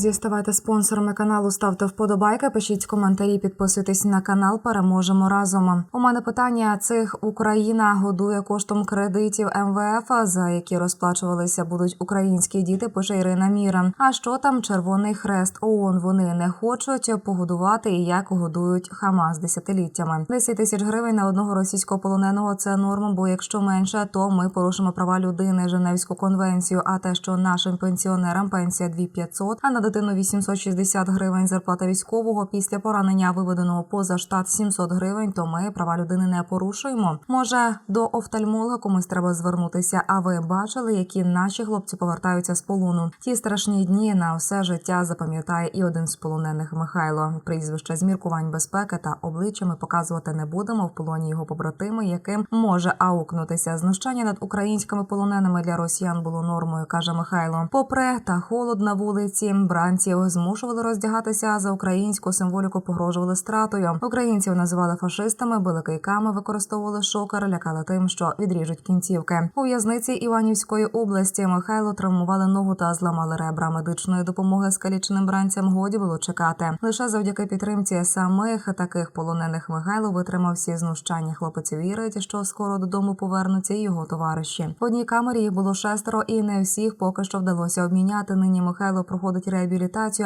Друзі, ставайте спонсорами каналу, ставте вподобайки, пишіть коментарі, підписуйтесь на канал. Переможемо разом. У мене питання цих Україна годує коштом кредитів МВФ, за які розплачувалися будуть українські діти. Пише Ірина Міра. А що там Червоний Хрест ООН? Вони не хочуть погодувати і як годують Хамас десятиліттями. 10 тисяч гривень на одного російського полоненого це норма. Бо якщо менше, то ми порушимо права людини, Женевську конвенцію. А те, що нашим пенсіонерам пенсія 2500, а на дитину 860 гривень зарплата військового після поранення виведеного поза штат 700 гривень, то ми права людини не порушуємо. Може, до офтальмолога комусь треба звернутися. А ви бачили, які наші хлопці повертаються з полону? Ті страшні дні на все життя запам'ятає і один з полонених Михайло. Прізвище з міркувань безпеки та обличчя ми показувати не будемо в полоні його побратими, яким може аукнутися. Знущання над українськими полоненими для росіян було нормою, каже Михайло. Попри та холод на вулиці, бранців змушували роздягатися за українську символіку, погрожували стратою. Українців називали фашистами, били кийками, використовували шокер, лякали тим, що відріжуть кінцівки. У в'язниці Іванівської області Михайло травмували ногу та зламали ребра. Медичної допомоги скаліченим бранцям годі було чекати. Лише завдяки підтримці самих таких полонених Михайло витримав всі знущання. Хлопець вірить, що скоро додому повернуться і його товариші. В одній камері їх було шестеро, і не всіх поки що вдалося обміняти. Нині Михайло проходить реабілітацію,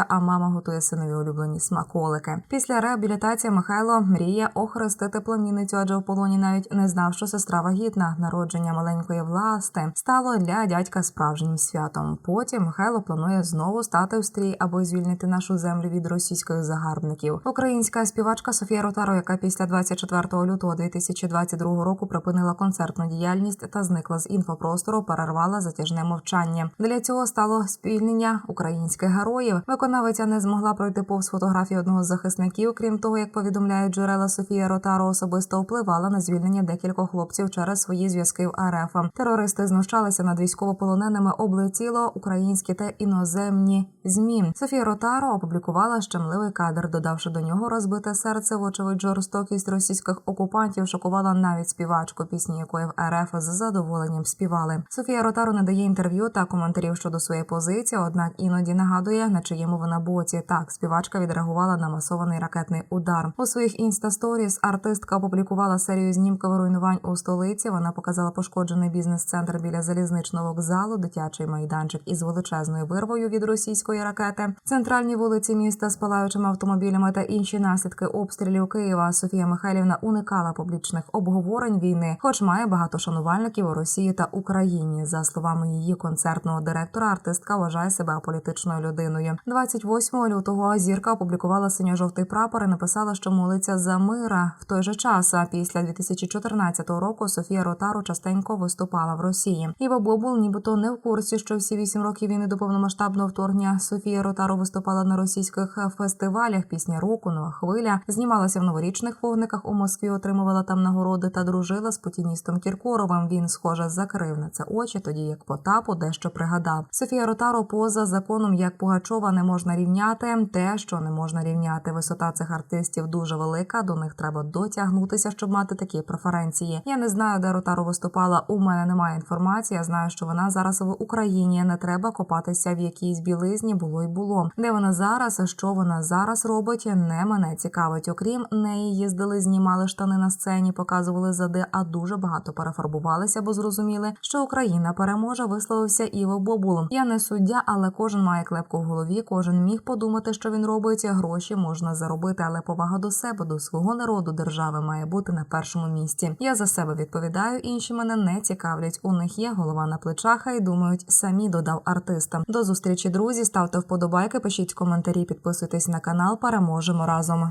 а мама готує синові улюблені смаколики. Після реабілітації Михайло мріє охрестити племінницю, адже в полоні навіть не знав, що сестра вагітна. Народження маленької власти стало для дядька справжнім святом. Потім Михайло планує знову стати в стрій або звільнити нашу землю від російських загарбників. Українська співачка Софія Ротаро, яка після 24 лютого 2022 року припинила концертну діяльність та зникла з інфопростору, перервала затяжне мовчання. Для цього стало спільнення українських героїв. Виконавиця не змогла пройти повз фотографії одного з захисників. Крім того, як повідомляють джерела Софія Ротаро, особисто впливала на звільнення декількох хлопців через свої зв'язки в РФ. Терористи знущалися над військовополоненими, облетіло українські та іноземні змі. Софія Ротаро опублікувала щемливий кадр, додавши до нього розбите серце. Вочевидь, жорстокість російських окупантів шокувала навіть співачку, пісні якої в РФ з задоволенням співали. Софія Ротаро не дає інтерв'ю та коментарів щодо своєї позиції, однак іноді нагадує, на чиєму вона боці. Так, співачка відреагувала на масований ракетний удар. У своїх інстасторіс артистка опублікувала серію знімків руйнувань у столиці. Вона показала пошкоджений бізнес-центр біля залізничного вокзалу, дитячий майданчик із величезною вирвою від російської ракети, центральні вулиці міста з палаючими автомобілями та інші наслідки обстрілів Києва. Софія Михайлівна уникала публічних обговорень війни, хоч має багато шанувальників у Росії та Україні. За словами її концертного директора, артистка вважає себе аполітичною людиною. 28 лютого зірка опублікувала синьо-жовтий прапор і написала, що молиться за мира в той же час. А після 2014 року Софія Ротару частенько виступала в Росії. Іва Бобул, нібито не в курсі, що всі вісім років війни до повномасштабного вторгнення Софія Ротару виступала на російських фестивалях. Пісня року нова хвиля знімалася в новорічних вогниках у Москві, отримувала там нагороди та дружила з путіністом Кіркоровим. Він, схоже, закрив на це очі, тоді як Потапу дещо пригадав. Софія Ротаро поза законом як Пугачова не можна рівняти. Те, що не можна рівняти. Висота цих артистів дуже велика. До них треба дотягнутися, щоб мати такі преференції. Я не знаю, де Ротаро виступала. У мене немає інформації. Я знаю, що вона зараз в Україні. Не треба копатися в якійсь білизні. Було й було. Де вона зараз? Що вона зараз робить? Не мене цікавить. Окрім неї, їздили, знімали штани на сцені, показували зади, а дуже багато перефарбувалися, бо зрозуміли, що Україна переможе. Висловився Іво Бобул. Я не суддя, але кожен має клепку голові. Кожен міг подумати, що він робить. Гроші можна заробити, але повага до себе, до свого народу, держави має бути на першому місці. Я за себе відповідаю. Інші мене не цікавлять. У них є голова на плечах і думають самі. Додав артистам. До зустрічі, друзі. Ставте вподобайки, пишіть коментарі, підписуйтесь на канал. Переможемо разом.